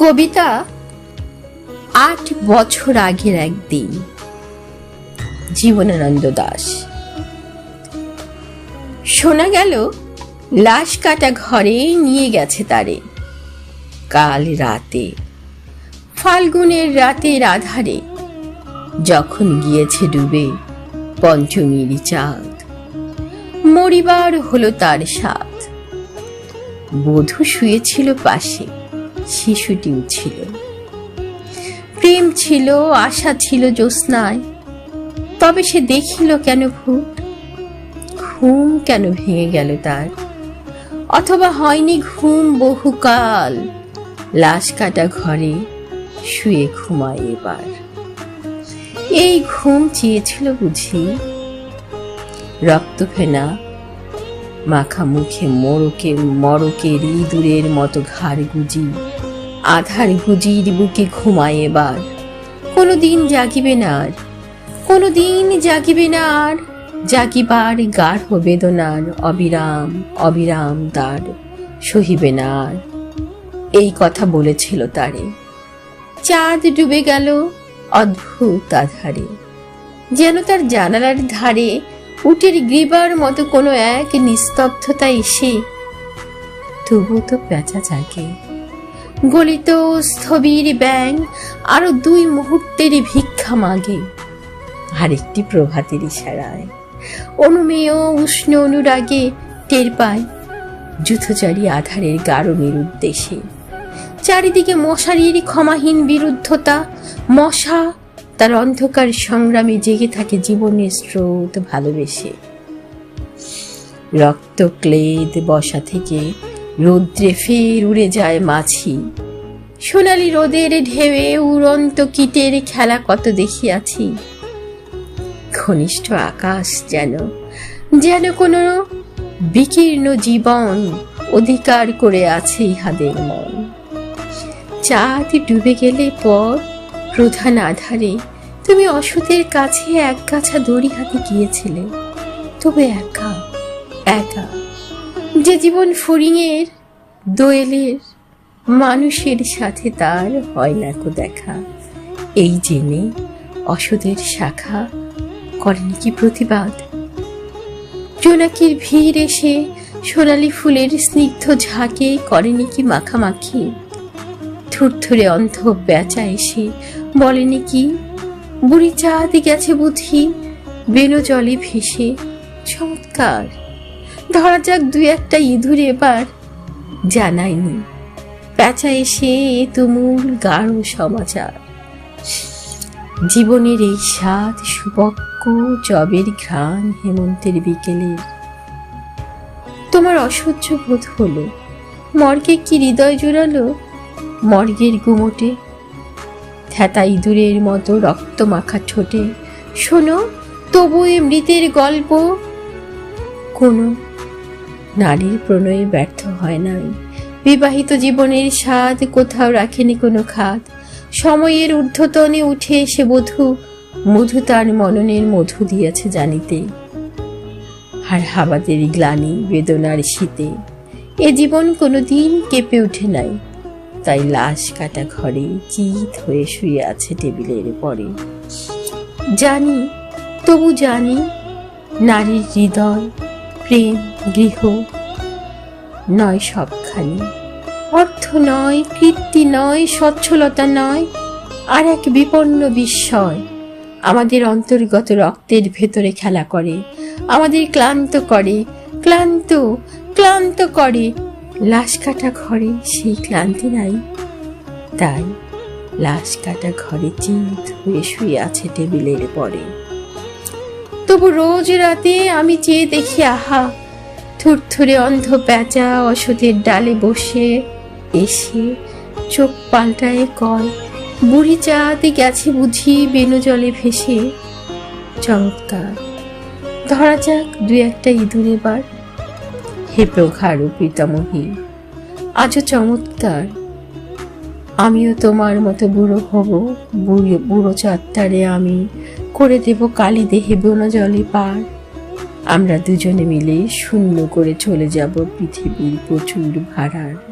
কবিতা আট বছর আগের একদিন। জীবনানন্দ দাস। শোনা গেল, লাশ কাটা ঘরে নিয়ে গেছে তারে। কাল রাতে, ফাল্গুনের রাতের আধারে, যখন গিয়েছে ডুবে পঞ্চমীর চাঁদ। মরিবার হলো তার স্বাদ। বধূ শুয়েছিল পাশে। শিশুটিও ছিল। প্রেম ছিল, আশা ছিল জ্যোৎস্নায়। তবে সে দেখিল কেন ভূত? ঘুম কেন ভেঙে গেল তার? অথবা হয়নি ঘুম বহুকাল? লাশ কাটা ঘরে শুয়ে ঘুমায় এবার। এই ঘুম চেয়েছিল বুঝি। রক্ত ফেনা মাখা মুখে মোড়কে মরকের ইঁদুরের মতো ঘাড় গুজি। আধার গুজির বুকে ঘুমায় এবার। কোনো দিন জাগিবে না আর কোনো দিন জাগিবে না আর, জাগিবার গাঢ় বেদনার অবিরাম অবিরাম তার সহিবে না আর। এই কথা বলেছিল তারে। চাঁদ ডুবে গেল অদ্ভুত আধারে। যেন তার জানালার ধারে উটের গ্রীবার মতো কোনো এক নিস্তব্ধতা এসে তবু তো পেঁচা জাগে। গলিত স্থবির ব্যাং আরও দুই মুহূর্তের ভিক্ষা মাগে। আরেকটি প্রভাতের ইশারায়। অনুমেয় উষ্ণ অনুরাগে টের পায় যুথচারী আধারের গারণের উদ্দেশ্যে। চারিদিকে মশারির ক্ষমাহীন বিরুদ্ধতা, মশা তার অন্ধকার সংগ্রামে জেগে থাকে জীবনের স্রোত ভালোবেসে। রক্ত ক্লেদ বসা থেকে রৌদ্রে ফের উড়ে যায় মাছি সোনালি রোদের ঢেউয়ে উড়ন্ত কীটের খেলা কত দেখিয়াছি। ঘনিষ্ঠ আকাশ যেন যেন কোনো বিকীর্ণ জীবন অধিকার করে আছে ইহাদের মন। চাঁদ ডুবে গেলে পর প্রধান আধারে তুমি অসুতের কাছে এক গাছা দড়ি হাতে গিয়েছিলে। তবে একা যে জীবন ফড়িংয়ের দোয়েলের, মানুষের সাথে তার হয় না কো দেখা। এই জেনে অসুদের শাখা করেনি কি প্রতিবাদ? জোনাকির ভিড় এসে সোনালি ফুলের স্নিগ্ধ ঝাঁকে করেনি কি মাখামাখি? থুরথুরে অন্ধ বেচা এসে বলেনি কি, বুড়ি চাঁদ গেছে বুঝি বেনো জলে ভেসে চমৎকার ধরা যাক দুই একটা ইঁদুর এবার। জানায়নি। পেঁচা এসে তুমুল গাঢ় সমাচার। জীবনের এই স্বাদ সুপক্ষ জবের ঘ্রাণ হেমন্তের বিকেলের তোমার অসহ্য বোধ হলো। মর্গে কি হৃদয় জোড়ালো? মর্গের গুমোটে। থ্যাতা ইঁদুরের মতো রক্ত মাখা ঠোঁটে। শোনো, তবু এ মৃতের গল্প। কোনো নারীর প্রণয়ে ব্যর্থ হয় নাই। বিবাহিত জীবনের স্বাদ কোথাও রাখেনি কোনো খাদ। সময়ের ঊর্ধ্বতনে উঠে এসে বধূ, মধু তার মননের মধু দিয়েছে জানিতে। আর হাবাদের গ্লানি বেদনার শীতে, এ জীবন কোনো দিন কেঁপে ওঠে নাই। তাই লাশ কাটা ঘরে চিত হয়ে শুয়ে আছে টেবিলের পরে। জানি, তবু জানি, নারীর হৃদয় প্রেম, গৃহ, নয় সবখানি। অর্থ নয়, কীর্তি নয়, সচ্ছলতা নয়, আর এক বিপন্ন বিস্ময়। আমাদের অন্তর্গত রক্তের ভেতরে খেলা করে, আমাদের ক্লান্ত করে, ক্লান্ত ক্লান্ত করে। লাশ কাটা ঘরে সেই ক্লান্তি নাই। তাই লাশ কাটা ঘরে চিত হয়ে শুয়ে আছে টেবিলের পরে। তবু রোজ রাতে আমি চেয়ে দেখি আহা থুরথুরে অন্ধ প্যাঁচা অসুধের ডালে বসে এসে চোখ পাল্টায় কয় বুড়ি চাঁদে গেছে বুঝি বেনু জলে ভেসে। চমৎকার। ধরা যাক দু একটা ইঁদুর এবার। হে প্রখার পিতামহী আজও চমৎকার। আমিও তোমার মতো বুড়ো হব বুড়ো বুড়ো চাত্তারে আমি করে দেব কালী দেহে বন জলে পার। আমরা দুজনে মিলে শূন্য করে চলে যাব পৃথিবীর প্রচুর ভাড়ার।